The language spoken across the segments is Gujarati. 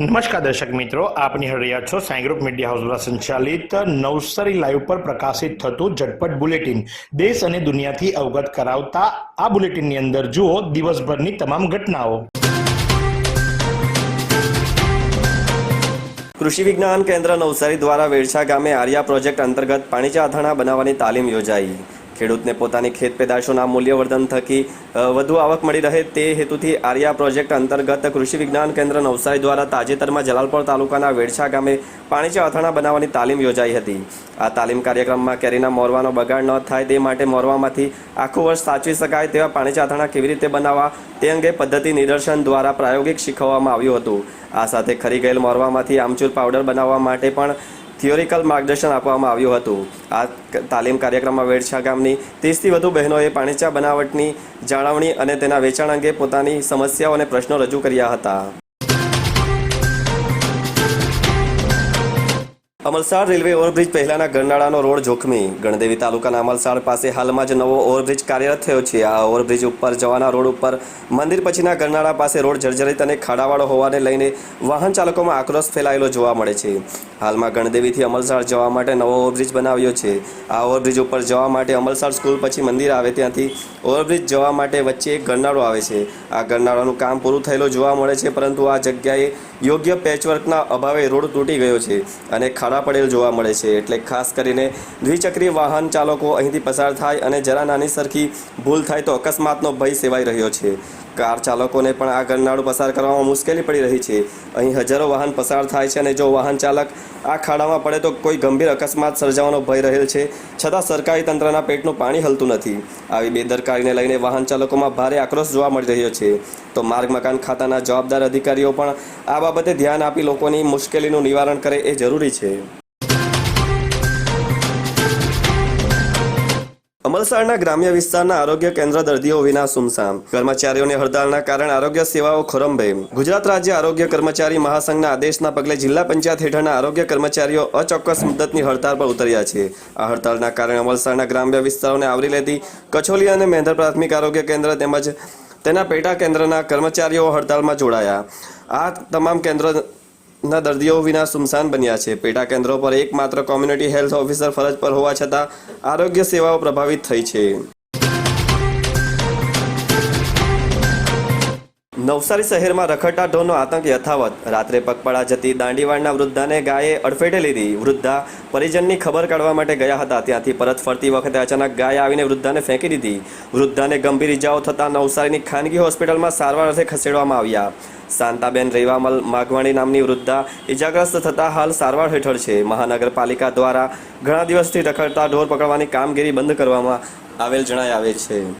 નમસ્કાર દર્શક મિત્રો આપની નિહાળી છો સાંઈ ગ્રુપ મીડિયા હાઉસ દ્વારા સંચાલિત નવસારી લાઈવ પર પ્રકાશિત થતું ઝટપટ બુલેટિન. દેશ અને દુનિયાથી અવગત કરાવતા આ બુલેટિનની અંદર જુઓ દિવસભરની તમામ ઘટનાઓ. કૃષિ વિજ્ઞાન કેન્દ્ર નવસારી દ્વારા વેરછા ગામે આર્યા પ્રોજેક્ટ અંતર્ગત પાણીચા અથાણા બનાવવાની તાલીમ યોજાઈ. ખેડૂતને પોતાની ખેત પેદાશોના મૂલ્યવર્ધન થકી વધુ આવક મળી રહે તે હેતુથી આર્યા પ્રોજેક્ટ અંતર્ગત કૃષિ વિજ્ઞાન કેન્દ્ર નવસારી દ્વારા તાજેતરમાં જલાલપોર તાલુકાના વેડછા ગામે પાણીચા અથાણા બનાવવાની તાલીમ યોજાઈ હતી. આ તાલીમ કાર્યક્રમમાં કેરીના મોરવાનો બગાડ ન થાય તે માટે મોરવામાંથી આખું વર્ષ સાચવી શકાય તેવા પાણીચા અથાણા કેવી રીતે બનાવવા તે અંગે પદ્ધતિ નિદર્શન દ્વારા પ્રાયોગિક શીખવવામાં આવ્યું હતું. આ સાથે ખરી ગયેલ મોરવામાંથી આમચૂર પાવડર બનાવવા માટે પણ થિયોરિકલ માર્ગદર્શન આપવામાં આવ્યું હતું. આ તાલીમ કાર્યક્રમમાં વેડછા ગામની ત્રીસથી વધુ બહેનોએ પાણીચા બનાવટની જાળવણી અને તેના વેચાણ અંગે પોતાની સમસ્યાઓ અને પ્રશ્નો રજૂ કર્યા હતા. અમલસાડ રેલવે ઓવરબ્રિજ પહેલાના ગરનાળાનો રોડ જોખમી. ગણદેવી તાલુકાના અમલસાડ પાસે હાલમાં જ નવો ઓવરબ્રિજ કાર્યરત થયો છે. આ ઓવરબ્રિજ ઉપર જવાના રોડ ઉપર મંદિર પછીના ગરનાળા પાસે રોડ જર્જરિત અને ખાડાવાળો હોવાને લઈને વાહન ચાલકોમાં આક્રોશ ફેલાયેલો જોવા મળે છે. હાલમાં ગણદેવીથી અમલસાડ જવા માટે નવો ઓવરબ્રિજ બનાવ્યો છે. આ ઓવરબ્રિજ ઉપર જવા માટે અમલસાડ સ્કૂલ પછી મંદિર આવે ત્યાંથી ઓવરબ્રિજ જવા માટે વચ્ચે એક ગરનાળો આવે છે. આ ગરનાળાનું કામ પૂરું થયેલું જોવા મળે છે, પરંતુ આ જગ્યાએ યોગ્ય પેચવર્કના અભાવે રોડ તૂટી ગયો છે અને ખાડા પડેલ જોવા મળે છે. એટલે ખાસ કરીને દ્વિચક્રી વાહન ચાલકો અહીંથી પસાર થાય અને જરા નાની સરખી ભૂલ થાય તો અકસ્માતનો ભય સેવાઈ રહ્યો છે. કાર ચાલકોને પણ આ ગરનાળું પસાર કરવામાં મુશ્કેલી પડી રહી છે. અહીં હજારો વાહન પસાર થાય છે અને જો વાહન ચાલક આ ખાડામાં પડે તો કોઈ ગંભીર અકસ્માત સર્જાવાનો ભય રહેલ છે, છતાં સરકારી તંત્રના પેટનું પાણી હલતું નથી. આવી બેદરકારીને લઈને વાહન ચાલકોમાં ભારે આક્રોશ જોવા મળી રહ્યો છે. તો માર્ગ મકાન ખાતાના જવાબદાર અધિકારીઓ પણ આ બાબતે ધ્યાન આપી લોકોની મુશ્કેલીનું નિવારણ કરે એ જરૂરી છે. અમલસાડના ગ્રામ્ય વિસ્તારના આરોગ્ય કેન્દ્ર દર્દીઓ વિના સુમસામ. કર્મચારીઓની હડતાલના કારણે આરોગ્ય સેવાઓ ખોરંભે. ગુજરાત રાજ્ય આરોગ્ય કર્મચારી મહાસંઘના આદેશના પગલે જિલ્લા પંચાયત હેઠળના આરોગ્ય કર્મચારીઓ અચોક્કસ મુદતની હડતાલ પર ઉતર્યા છે. આ હડતાલના કારણે અમલસાડના ગ્રામ્ય વિસ્તારોને આવરી લેતી કચોલી અને મેંદર પ્રાથમિક આરોગ્ય કેન્દ્ર તેમજ તેના પેટા કેન્દ્રના કર્મચારીઓ હડતાલમાં જોડાયા. આ તમામ કેન્દ્ર ના દર્દીઓ વિના સુમસાન બન્યા છે. પેટા કેન્દ્રો પર એકમાત્ર કોમ્યુનિટી હેલ્થ ઓફિસર ફરજ પર હોવા છતાં આરોગ્ય સેવાઓ પ્રભાવિત થઈ છે. નવસારી શહેરમાં રખડતા ઢોરનો આતંક યથાવત. રાત્રે પગપાળા જતી દાંડીવાડના વૃદ્ધાને ગાયે અડફેટે લીધી. વૃદ્ધા પરિજનની ખબર કાઢવા માટે ગયા હતા. ત્યાંથી પરત ફરતી વખતે અચાનક ગાય આવીને વૃદ્ધાને ફેંકી દીધી. વૃદ્ધાને ગંભીર ઇજાઓ થતાં નવસારીની ખાનગી હોસ્પિટલમાં સારવાર અર્થે ખસેડવામાં આવ્યા. શાંતાબેન રેવામલ માઘવાણી નામની વૃદ્ધા ઇજાગ્રસ્ત થતાં હાલ સારવાર હેઠળ છે. મહાનગરપાલિકા દ્વારા ઘણા દિવસથી રખડતા ઢોર પકડવાની કામગીરી બંધ કરવામાં આવેલ જણાય આવે છે.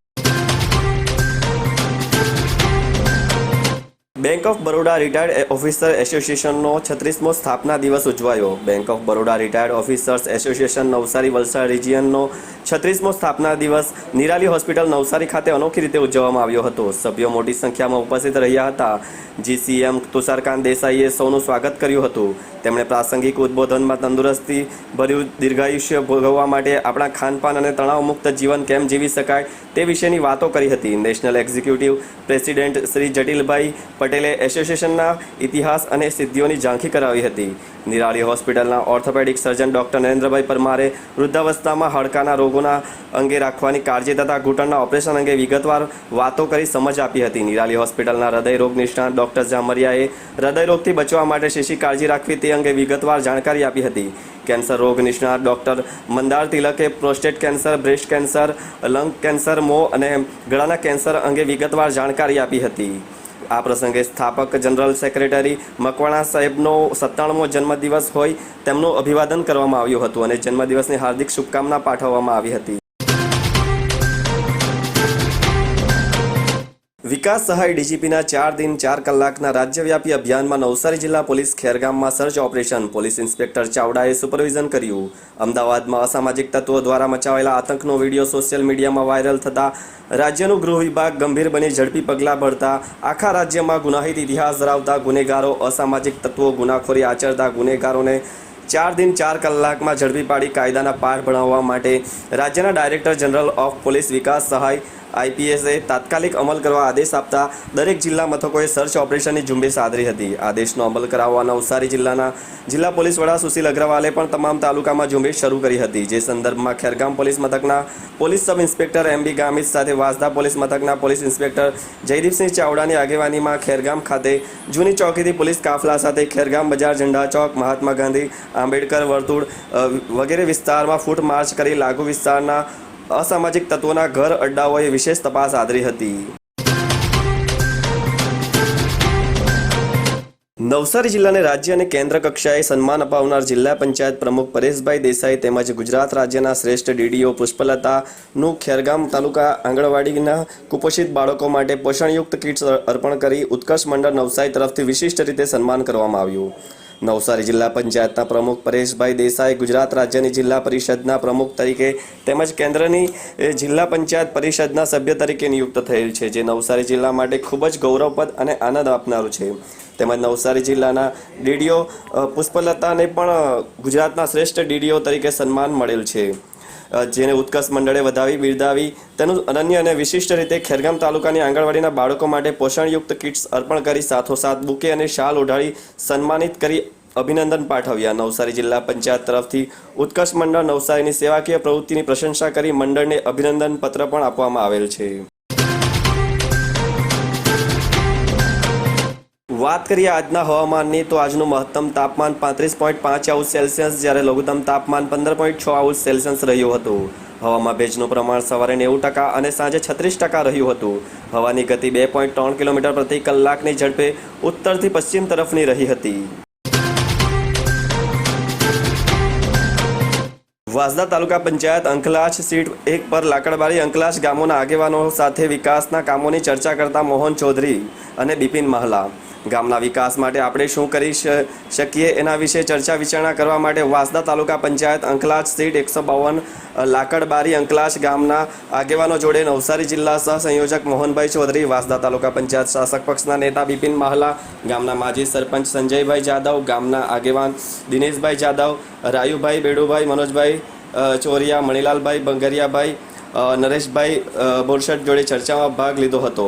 bank of Baroda retired officer એસોસિએશનનો છત્રીસમો સ્થાપના દિવસ ઉજવાયો. Bank of Baroda retired officers association Navsari Valsad રિજિયનનો છત્રીસમો સ્થાપના દિવસ નિરાલી હોસ્પિટલ નવસારી ખાતે અનોખી રીતે ઉજવવામાં આવ્યો હતો. સભ્યો મોટી સંખ્યામાં ઉપસ્થિત રહ્યા હતા. જીસીએમ તુષારકાંત દેસાઈએ સૌનું સ્વાગત કર્યું હતું. તેમણે પ્રાસંગિક ઉદ્બોધનમાં તંદુરસ્તી ભર્યું, દીર્ઘાયુષ્ય ભોગવવા માટે આપણા ખાનપાન અને તણાવમુક્ત જીવન કેમ જીવી શકાય તે વિશેની વાતો કરી હતી. નેશનલ એક્ઝિક્યુટિવ પ્રેસિડેન્ટ શ્રી જટિલભાઈ પટેલે એસોસિએશનના ઇતિહાસ અને સિદ્ધિઓની ઝાંખી કરાવી હતી. નિરાળી હોસ્પિટલના ઓર્થોપેડિક સર્જન ડોક્ટર નરેન્દ્રભાઈ પરમારે વૃદ્ધાવસ્થામાં હાડકાના રોગોના અંગે રાખવાની કાળજી તથા ઘૂંટણના ઓપરેશન અંગે વિગતવાર વાતો કરી સમજ આપી હતી. નિરાલી હોસ્પિટલના હૃદયરોગ નિષ્ણાત ડોક્ટર જામરિયાએ હૃદયરોગથી બચવા માટે શીશી કાળજી રાખવી તે અંગે વિગતવાર જાણકારી આપી હતી. કેન્સર રોગ નિષ્ણાત doctor Mandar તિલકે, prostate cancer, breast cancer, lung cancer, મો અને ગળાના કેન્સર અંગે વિગતવાર જાણકારી આપી હતી. આ પ્રસંગે સ્થાપક જનરલ સેક્રેટરી મકવાણા સાહેબનો સત્તાણમો જન્મદિવસ હોય તેમનું અભિવાદન કરવામાં આવ્યું હતું અને જન્મદિવસની હાર્દિક શુભકામના પાઠવવામાં આવી હતી. વિકાસ સહાય ડીજીપીના ચાર દિન, ચાર કલાકના રાજ્યવ્યાપી અભિયાનમાં નવસારી જિલ્લા પોલીસ ખેરગામમાં સર્ચ ઓપરેશન, પોલીસ ઇન્સ્પેક્ટર ચાવડાએ સુપરવિઝન કર્યું. અમદાવાદમાં અસામાજિક તત્વો દ્વારા મચાવેલા આતંકનો વીડિયો સોશિયલ મીડિયામાં વાયરલ થતા રાજ્યનું ગૃહ વિભાગ ગંભીર બની ઝડપી પગલાં ભરતા આખા રાજ્યમાં ગુનાહિત ઇતિહાસ ધરાવતા ગુનેગારો, અસામાજિક તત્વો, ગુનાખોરી આચરતા ગુનેગારોને ચાર દિન, ચાર કલાકમાં ઝડપી પાડી કાયદાના પાઠ ભણાવવા માટે રાજ્યના director general of police Vikas Sahay આઈપીએસે તાત્કાલિક અમલ કરવા આદેશ આપતા દરેક જિલ્લા મથકોએ સર્ચ ઓપરેશનની ઝુંબેશ આદરી હતી. આદેશનો અમલ કરાવવા નવસારી જિલ્લાના જિલ્લા પોલીસ વડા સુશીલ અગ્રવાલે પણ તમામ તાલુકામાં ઝુંબેશ શરૂ કરી હતી. જે સંદર્ભમાં ખેરગામ પોલીસ મથકના police sub inspector M B Gamit સાથે વાસદા પોલીસ મથકના પોલીસ ઇન્સ્પેક્ટર જયદીપસિંહ ચાવડાની આગેવાનીમાં ખેરગામ ખાતે જૂની ચોકીથી પોલીસ કાફલા સાથે ખેરગામ બજાર ઝંડા ચોક, મહાત્મા ગાંધી, આંબેડકર વર્તુળ વગેરે વિસ્તારમાં ફૂટ માર્ચ કરી લાગુ વિસ્તારના અસામાજિક તત્વોના ઘર અડ્ડાઓએ વિશેષ તપાસ આદરી હતી. નવસારી જિલ્લાને રાજ્ય અને કેન્દ્ર કક્ષાએ સન્માન અપાવનાર જિલ્લા પંચાયત પ્રમુખ પરેશભાઈ દેસાઈ તેમજ ગુજરાત રાજ્યના શ્રેષ્ઠ ડીડીઓ પુષ્પલતાનું ખેરગામ તાલુકા આંગણવાડીના કુપોષિત બાળકો માટે પોષણયુક્ત કિટ્સ અર્પણ કરી ઉત્કર્ષ મંડળ નવસારી તરફથી વિશિષ્ટ રીતે સન્માન કરવામાં આવ્યું. નવસારી જિલ્લા પંચાયતના પ્રમુખ પરેશભાઈ દેસાઈ ગુજરાત રાજ્યની જિલ્લા પરિષદના પ્રમુખ તરીકે તેમજ કેન્દ્રની જિલ્લા પંચાયત પરિષદના સભ્ય તરીકે નિયુક્ત થયેલ છે, જે નવસારી જિલ્લા માટે ખૂબ જ ગૌરવપદ અને આનંદ આપનારું છે. તેમજ નવસારી જિલ્લાના ડીડીઓ પુષ્પલતાને પણ ગુજરાતના શ્રેષ્ઠ ડીડીઓ તરીકે સન્માન મળેલ છે. જેને ઉત્કર્ષ મંડળે વધાવી, બિરદાવી, તેનું અનન્ય અને વિશિષ્ટ રીતે ખેરગામ તાલુકાની આંગણવાડીના બાળકો માટે પોષણયુક્ત કિટ્સ અર્પણ કરી સાથોસાથ બુકે અને શાલ ઓઢાડી સન્માનિત કરી અભિનંદન પાઠવ્યા. નવસારી જિલ્લા પંચાયત તરફથી ઉત્કર્ષ મંડળ નવસારીની સેવાકીય પ્રવૃત્તિની પ્રશંસા કરી મંડળને અભિનંદન પત્ર પણ આપવામાં આવેલ છે. વાત કરીએ આજના હવામાનની, તો આજનું મહત્તમ તાપમાન પાંત્રીસ પોઈન્ટ પાંચ આઉસ સેલ્સિયસ, જ્યારે લઘુત્તમ તાપમાન પંદર પોઈન્ટ છ આઉસ સેલ્સિયસ રહ્યું હતું. હવામાં ભેજનું પ્રમાણ સવારે નેવું ટકા અને સાંજે છત્રીસ ટકા રહ્યું હતું. હવાની ગતિ બે પોઈન્ટ ત્રણ કિલોમીટર પ્રતિ કલાકની ઝડપે ઉત્તરથી પશ્ચિમ તરફની રહી હતી. વાસદા તાલુકા પંચાયત અંકલાશ સીટ એક પર લાકડબારી અંકલાશ ગામોના આગેવાનો સાથે વિકાસના કામોની ચર્ચા કરતા મોહન ચૌધરી અને બિપિન મહલા. ગામના વિકાસ માટે આપણે શું કરી શકીએ એના વિશે ચર્ચા વિચારણા કરવા માટે વાંસદા તાલુકા પંચાયત અંકલાશ સીટ એકસો બાવન લાકડબારી અંકલાશ ગામના આગેવાનો જોડે નવસારી જિલ્લા સહસંયોજક મોહનભાઈ ચૌધરી, વાસદા તાલુકા પંચાયત શાસક પક્ષના નેતા બિપિન માહલા, ગામના માજી સરપંચ સંજયભાઈ જાદવ, ગામના આગેવાન દિનેશભાઈ જાદવ, રાયુભાઈ બેડુભાઈ, મનોજભાઈ ચોરિયા, મણિલાલભાઈ બંગરિયાભાઈ નરેશભાઈ બોરસટ જોડે ચર્ચામાં ભાગ લીધો હતો.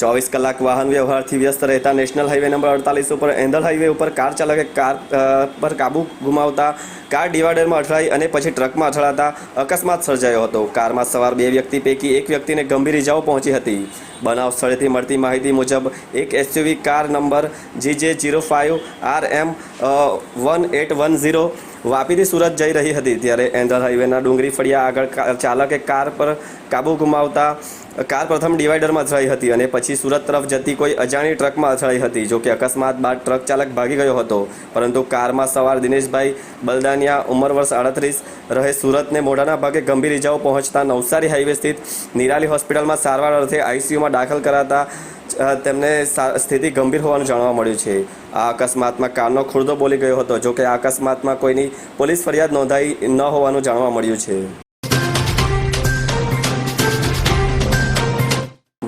ચોવીસ કલાક વાહન વ્યવહારથી વ્યસ્ત રહેતા નેશનલ હાઈવે નંબર અડતાલીસ ઉપર એન્ધર હાઈવે ઉપર કાર ચાલકે કાર પર કાબુ ગુમાવતા કાર ડિવાઈડરમાં અથડાઈ અને પછી ટ્રકમાં અથડાતા અકસ્માત સર્જાયો હતો. કારમાં સવાર બે વ્યક્તિ પૈકી એક વ્યક્તિને ગંભીર ઇજાઓ પહોંચી હતી. બનાવ સ્થળેથી મળતી માહિતી મુજબ, એક SUV car number G J zero five R M one eight one zero વાપીથી Surat જઈ રહી હતી ત્યારે એન્ડર હાઈવેના ડુંગરી ફળિયા આગળ ચાલકે કાર પર કાબુ ગુમાવતા, કાર પ્રથમ ડિવાઈડરમાં અથડાઈ હતી અને પછી સુરત તરફ જતી કોઈ અજાણી ટ્રકમાં અથડાઈ હતી, જો કે અકસ્માત બાદ ટ્રક ચાલક ભાગી ગયો હતો. પરંતુ કારમાં સવાર દિનેશભાઈ બલદાનિયા, ઉંમર વર્ષ આડત્રીસ, રહે સુરતને મોઢાના ભાગે ગંભીર ઇજાઓ પહોંચતા નવસારી હાઈવે સ્થિત નિરાલી હોસ્પિટલમાં સારવાર અર્થે આઈસીયુમાં દાખલ કરાતા તેમને સ્થિતિ ગંભીર હોવાનું જાણવા મળ્યું છે. આ અકસ્માતમાં કારનો ખુરદો બોલી ગયો હતો જોકે આ અકસ્માતમાં કોઈની પોલીસ ફરિયાદ નોંધાઈ ન હોવાનું જાણવા મળ્યું છે.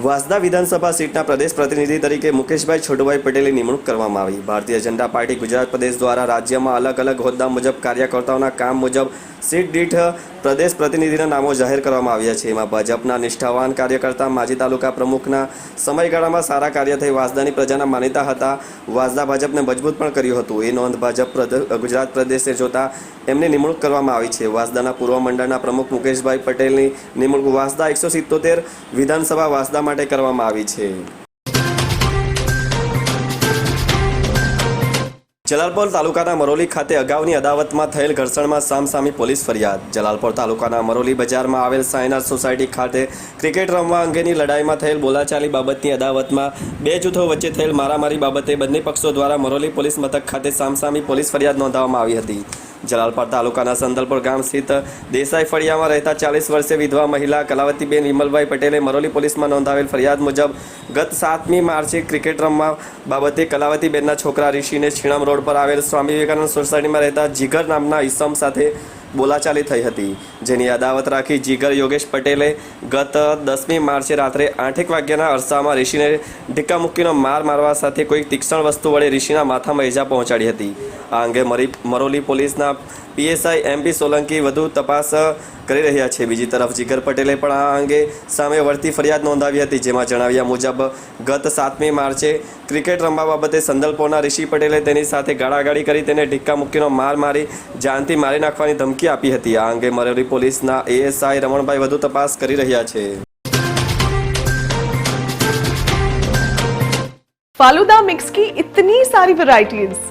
વાસદા વિધાનસભા સીટના પ્રદેશ પ્રતિનિધિ તરીકે મુકેશભાઈ છોટુભાઈ પટેલની નિમણૂક કરવામાં આવી. ભારતીય જનતા પાર્ટી ગુજરાત પ્રદેશ દ્વારા રાજ્યમાં અલગ અલગ હોદ્દા મુજબ કાર્યકર્તાઓના કામ મુજબ સીટ દીઠ પ્રદેશ પ્રતિનિધિના નામો જાહેર કરવામાં આવ્યા છે. એમાં ભાજપના નિષ્ઠાવાન કાર્યકર્તા, માજી તાલુકા પ્રમુખના સમયગાળામાં સારા કાર્ય થઈ વાંસદાની પ્રજાના માનીતા હતા. વાંસદા ભાજપને મજબૂત પણ કર્યું હતું. એ નોંધ ભાજપ ગુજરાત પ્રદેશે જોતા એમની નિમણૂક કરવામાં આવી છે. વાંસદાના પૂર્વ મંડળના પ્રમુખ મુકેશભાઈ પટેલની નિમણૂક વાંસદા એકસો સિત્તોતેર વિધાનસભા વાંસદા માટે કરવામાં આવી છે. જલાલપોર તાલુકાના મરોલી ખાતે અગાઉની અદાવતમાં થયેલ ઘર્ષણમાં સામસામી પોલીસ ફરિયાદ. જલાલપોર તાલુકાના મરોલી બજારમાં આવેલ સાયનાથ સોસાયટી ખાતે ક્રિકેટ રમવા અંગેની લડાઈમાં થયેલ બોલાચાલી બાબતની અદાવતમાં બે જૂથો વચ્ચે થયેલ મારામારી બાબતે બંને પક્ષો દ્વારા મરોલી પોલીસ મથક ખાતે સામસામી પોલીસ ફરિયાદ નોંધાવવામાં આવી હતી. જલાલપોર તાલુકાના સંદલપુર ગામ સ્થિત દેસાઈ ફળિયામાં રહેતા ચાલીસ વર્ષે વિધવા મહિલા કલાવતીબેન વિમલભાઈ પટેલે મરોલી પોલીસમાં નોંધાવેલ ફરિયાદ મુજબ ગત સાતમી માર્ચે ક્રિકેટ રમવા બાબતે કલાવતીબેનના છોકરા ઋષિને છીણમ રોડ પર આવેલ સ્વામી વિવેકાનંદ સોસાયટીમાં રહેતા જીગર નામના ઈસમ સાથે બોલાચાલી થઈ હતી, જેની અદાવત રાખી જીગર યોગેશ પટેલે ગત દસમી માર્ચે રાત્રે આઠેક વાગ્યાના અરસામાં ઋષિને ઢીક્કા મૂકીનો માર મારવા સાથે કોઈ તીક્ષ્ણ વસ્તુ વડે ઋષિના માથામાં ઇજા પહોંચાડી હતી. આ અંગે મરી મરોલી પોલીસના પીએસઆઈ એમપી સોલંકી વધુ તપાસ કરી રહ્યા છે બીજી તરફ જીગર પટેલે પણ આ અંગે સામે વળતી ફરિયાદ નોંધાવી હતી જેમાં જણાવ્યા મુજબ ગત સાતમી માર્ચે ક્રિકેટ રમવા બાબતે સંદલપોરના ઋષિ પટેલે તેની સાથે ગાળાગાળી કરી તેને ઢીક્કા મૂકીનો માર મારી જાનથી મારી નાખવાની ધમકી આપી હતી આ અંગે મરોલી પોલીસના એએસઆઈ રમણભાઈ વધુ તપાસ કરી રહ્યા છે फालूदा मिक्स की इतनी सारी वैरायटीज